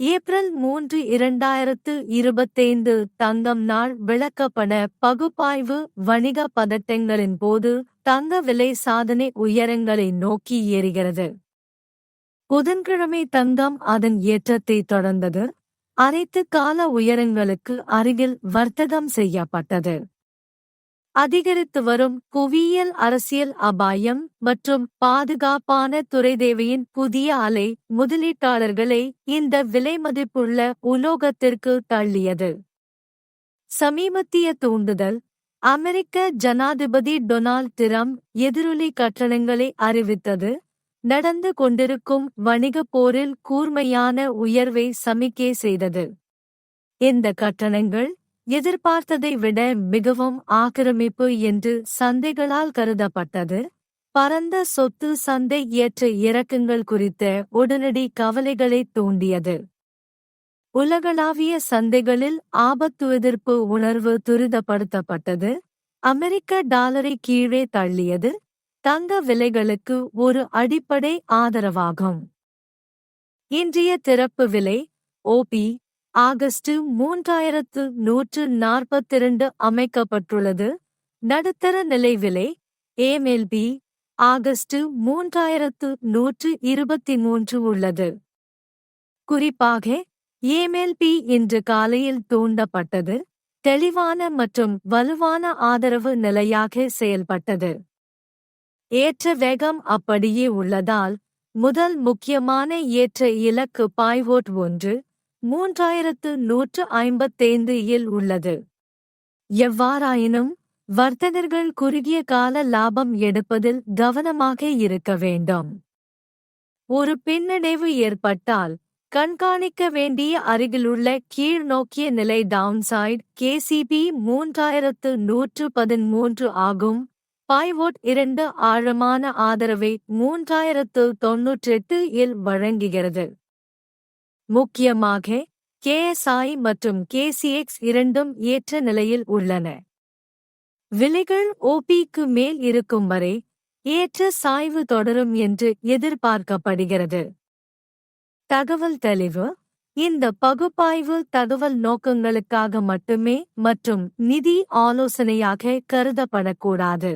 April மூன்று இரண்டாயிரத்து இருபத்தைந்து தங்கம் நாள் விளக்கப்பட பகுப்பாய்வு வணிக பதட்டங்களின் போது தங்க விலை சாதனை உயரங்களை நோக்கி ஏறுகிறது. புதன்கிழமை தங்கம் அதன் ஏற்றத்தை தொடர்ந்தது. அனைத்து கால உயரங்களுக்கு அருகில் வர்த்தகம் செய்யப்பட்டது. அதிகரித்து வரும் புவியியல் அரசியல் அபாயம் மற்றும் பாதுகாப்பான துறைதேவையின் புதிய அலை முதலீட்டாளர்களை இந்த விலைமதிப்புள்ள உலோகத்திற்கு தள்ளியது. சமீபத்திய தூண்டுதல். அமெரிக்க ஜனாதிபதி டொனால்ட் டிரம்ப் எதிரொலி கட்டணங்களை அறிவித்தது. நடந்து கொண்டிருக்கும் வணிகப் போரில் கூர்மையான உயர்வை சமிக்கை செய்தது. இந்த கட்டணங்கள் எதிர்பார்த்ததை விட மிகவும் ஆக்கிரமிப்பு என்று சந்தைகளால் கருதப்பட்டது. பரந்த சொத்து சந்தை ஏற்ற இறக்கங்கள் குறித்த உடனடி கவலைகளை தூண்டியது. உலகளாவிய சந்தைகளில் ஆபத்து எதிர்ப்பு உணர்வு துரிதப்படுத்தப்பட்டது. அமெரிக்க டாலரை கீழே தள்ளியது. தங்க விலைகளுக்கு ஒரு அடிப்படை ஆதரவாகும். இன்றைய திறப்பு விலை ஓபி ஆகஸ்ட் மூன்றாயிரத்து நூற்று நாற்பத்திரண்டு அமைக்கப்பட்டுள்ளது. நடுத்தர நிலை விலை ஏமெல்பி ஆகஸ்ட் மூன்றாயிரத்து நூற்று இருபத்தி மூன்று உள்ளது. குறிப்பாக ஏமெல்பி இன்று காலையில் தூண்டப்பட்டது. தெளிவான மற்றும் வலுவான ஆதரவு நிலையாக செயல்பட்டது. ஏற்ற வேகம் அப்படியே உள்ளதால் முதல் முக்கியமான ஏற்ற இலக்கு பாய்வோட் ஒன்று மூன்றாயிரத்து நூற்று ஐம்பத்தைந்து இல் உள்ளது. எவ்வாறாயினும் வர்த்தகர்கள் குறுகிய கால லாபம் எடுப்பதில் கவனமாக இருக்க வேண்டும். ஒரு பின்னடைவு ஏற்பட்டால் கண்காணிக்க வேண்டிய அருகிலுள்ள கீழ்நோக்கிய நிலை டவுன்சைட் கேசிபி மூன்றாயிரத்து நூற்று பதிமூன்று ஆகும். பாய்வோட் இரண்டு ஆழமான ஆதரவை மூன்றாயிரத்து தொன்னூற்றெட்டு இல் வழங்குகிறது. முக்கியமாக கேஎஸ்ஐ மற்றும் கேசிஎக்ஸ் இரண்டும் ஏற்ற நிலையில் உள்ளன. விலைகள் ஓபிக்கு மேல் இருக்கும் வரை ஏற்ற சாய்வு தொடரும் என்று எதிர்பார்க்கப்படுகிறது. தகவல் தெளிவு இந்த பகுப்பாய்வு தகவல் நோக்கங்களுக்காக மட்டுமே மற்றும் நிதி ஆலோசனையாக கருதப்படக்கூடாது.